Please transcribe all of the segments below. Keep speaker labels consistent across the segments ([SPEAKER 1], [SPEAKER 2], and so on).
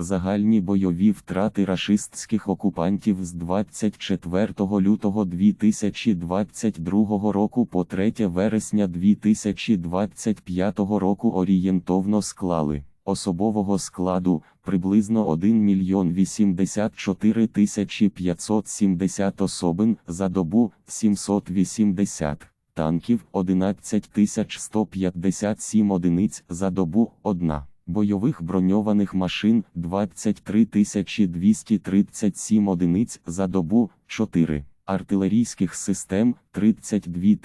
[SPEAKER 1] Загальні бойові втрати рашистських окупантів з 24 лютого 2022 року по 3 вересня 2025 року орієнтовно склали особового складу приблизно 1 мільйон 84 тисячі 570 особин за добу 780 танків 11 тисяч 157 одиниць за добу 1. Бойових броньованих машин 23 237 одиниць за добу 4. Артилерійських систем 32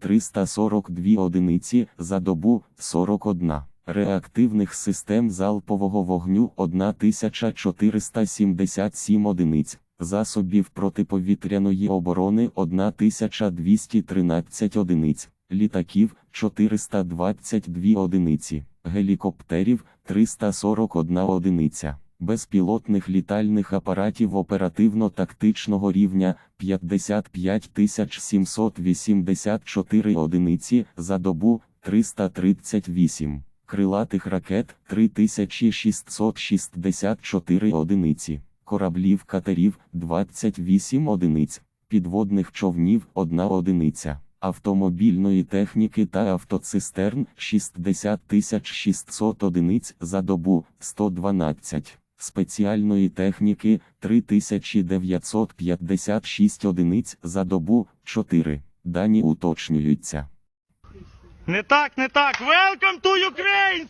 [SPEAKER 1] 342 одиниці за добу 41. Реактивних систем залпового вогню 1477 одиниць, засобів протиповітряної оборони 1213 одиниць, літаків 422 одиниці, гелікоптерів 341 одиниця, безпілотних літальних апаратів оперативно-тактичного рівня 55 784 одиниці за добу 338 крилатих ракет 3664 одиниці, кораблів катерів 28 одиниць, підводних човнів 1 одиниця, автомобільної техніки та автоцистерн 60 600 одиниць за добу 112. Спеціальної техніки 3956 одиниць за добу 4. Дані уточнюються.
[SPEAKER 2] Не так, не так. Welcome to Ukraine!